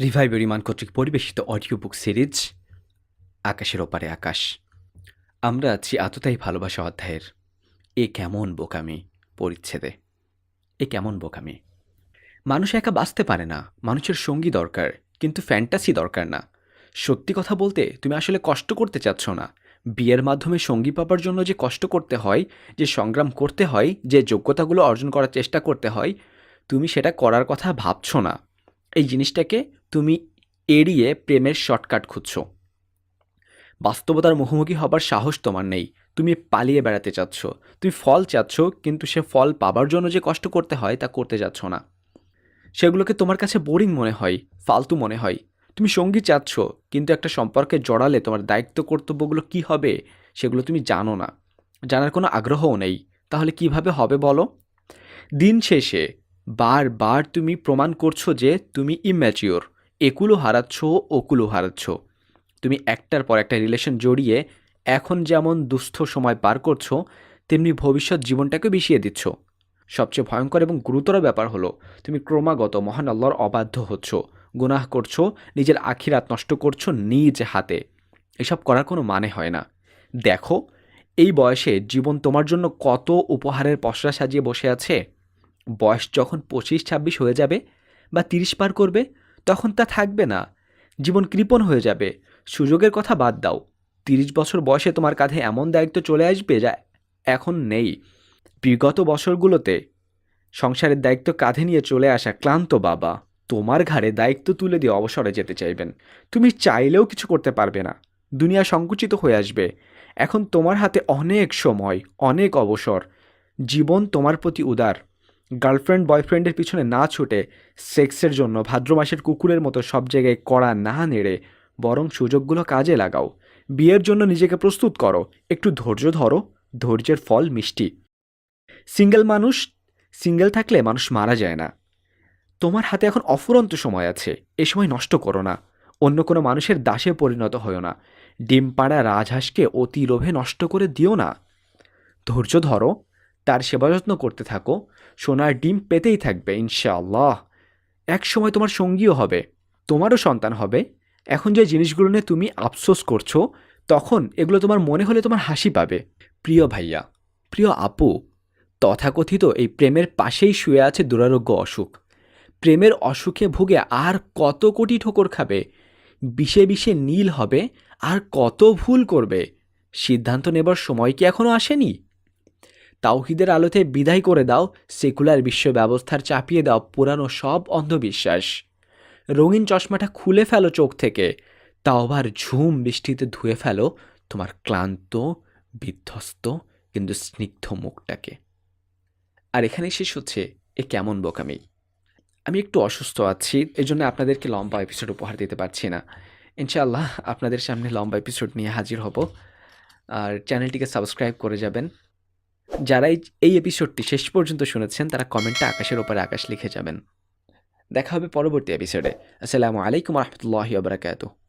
Revive Riman কর্তৃক পরিবেশিত audio book series আকাশের ওপারে আকাশ। আমরা আছি আততাই ভালোবাসা অধ্যায়ের। এ কেমন বোকামি, পরিচ্ছেদে। এ কেমন বোকামি। মানুষ একা বাঁচতে পারে না। মানুষের সঙ্গী দরকার, কিন্তু ফ্যান্টাসি দরকার না। সত্যি কথা বলতে, তুমি আসলে কষ্ট করতে চাচ্ছ না। বিয়ের মাধ্যমে সঙ্গী পাবার জন্য যে কষ্ট করতে হয়, যে সংগ্রাম করতে হয়, যে যোগ্যতাগুলো অর্জন করার চেষ্টা করতে হয়, তুমি সেটা করার কথা ভাবছ না। এই জিনিসটাকে তুমি এড়িয়ে প্রেমের শর্টকাট খুঁজছো। বাস্তবতার মুখোমুখি হবার সাহস তোমার নেই। তুমি পালিয়ে বেড়াতে চাচ্ছ। তুমি ফল চাচ্ছ, কিন্তু সে ফল পাবার জন্য যে কষ্ট করতে হয়, তা করতে যাচ্ছ না। সেগুলোকে তোমার কাছে বোরিং মনে হয়, ফালতু মনে হয়। তুমি সঙ্গী চাচ্ছ, কিন্তু একটা সম্পর্কে জড়ালে তোমার দায়িত্ব কর্তব্যগুলো কি হবে, সেগুলো তুমি জানো না। জানার কোনো আগ্রহও নেই। তাহলে কীভাবে হবে বলো? দিন শেষে বারবার তুমি প্রমাণ করছ যে তুমি ইম্যাচিওর একুলো হারাচ্ছ ওকুলো হারাচ্ছ। তুমি একটার পর একটা রিলেশন জড়িয়ে এখন যেমন দুস্থ সময় পার করছ, তেমনি ভবিষ্যৎ জীবনটাকে বিষিয়ে দিচ্ছ। সবচেয়ে ভয়ঙ্কর এবং গুরুতর ব্যাপার হলো, তুমি ক্রমাগত মহান আল্লাহর অবাধ্য হচ্ছ, গুনাহ করছ, নিজের আখিরাত নষ্ট করছ নিজ হাতে। এসব করার কোনো মানে হয় না। দেখো, এই বয়সে জীবন তোমার জন্য কত উপহারের পসরা সাজিয়ে বসে আছে? বয়স যখন পঁচিশ, ছাব্বিশ হয়ে যাবে বা তিরিশ পার করবে, তখন তা থাকবে না। জীবন কৃপণ হয়ে যাবে। সুযোগের কথা বাদ দাও। তিরিশ বছর বয়সে তোমার কাঁধে এমন দায়িত্ব চলে আসবে যা এখন নেই। বিগত বছরগুলোতে সংসারের দায়িত্ব কাঁধে নিয়ে চলে আসা ক্লান্ত বাবা তোমার ঘাড়ে দায়িত্ব তুলে দিয়ে অবসরে যেতে চাইবেন। তুমি চাইলেও কিছু করতে পারবে না। দুনিয়া সংকুচিত হয়ে আসবে। এখন তোমার হাতে অনেক সময়, অনেক অবসর। জীবন তোমার প্রতি উদার। গার্লফ্রেন্ড বয়ফ্রেন্ডের পিছনে না ছুটে সেক্সের জন্য ভাদ্র মাসের কুকুরের মতো সব জায়গায় কড়া না নেড়ে বরং সুযোগগুলো কাজে লাগাও। বিয়ের জন্য নিজেকে প্রস্তুত করো। একটু ধৈর্য ধরো। ধৈর্যের ফল মিষ্টি। সিঙ্গেল মানুষ, সিঙ্গেল থাকলে মানুষ মারা যায় না। তোমার হাতে এখন অফুরন্ত সময় আছে। এ সময় নষ্ট করো না। অন্য কোনো মানুষের দাসে পরিণত হও না। ডিম পাড়া রাজহাঁসকে অতি লোভে নষ্ট করে দিও না। ধৈর্য ধরো। তার সেবা যত্ন করতে থাকো, সোনার ডিম পেতেই থাকবে, ইনশাআল্লাহ। এক সময় তোমার সঙ্গীও হবে, তোমারও সন্তান হবে। এখন যে জিনিসগুলো নিয়ে তুমি আফসোস করছ, তখন এগুলো তোমার মনে হলে তোমার হাসি পাবে। প্রিয় ভাইয়া, প্রিয় আপু, তথাকথিত এই প্রেমের পাশেই শুয়ে আছে দুরারোগ্য অসুখ। প্রেমের অসুখে ভুগে আর কত কোটি ঠোকর খাবে? বিষে বিষে নীল হবে আর কত ভুল করবে? সিদ্ধান্ত নেবার সময় কি এখনও আসেনি? তাওহিদের আলোতে বিদায় করে দাও, সেকুলার বিশ্ব ব্যবস্থার চাপিয়ে দাও পুরানো সব অন্ধবিশ্বাস। রঙিন চশমাটা খুলে ফেলো চোখ থেকে। তাও আবার ঝুম বৃষ্টিতে ধুয়ে ফেলো তোমার ক্লান্ত, বিধ্বস্ত, কিন্তু স্নিগ্ধ মুখটাকে। আর এখানে শেষ হচ্ছে এ কেমন বোকামি। আমি একটু অসুস্থ আছি এই জন্য আপনাদেরকে লম্বা এপিসোড উপহার দিতে পারছি না। ইনশাআল্লাহ আপনাদের সামনে লম্বা এপিসোড নিয়ে হাজির হব। আর চ্যানেলটিকে সাবস্ক্রাইব করে যাবেন। যারা এই এপিসোডটি শেষ পর্যন্ত শুনেছেন, তারা কমেন্টে আকাশের ওপরে আকাশ লিখে যাবেন। দেখা হবে পরবর্তী এপিসোডে আসসালামু আলাইকুম রহমতুল্লাহি বারাকাতুহ।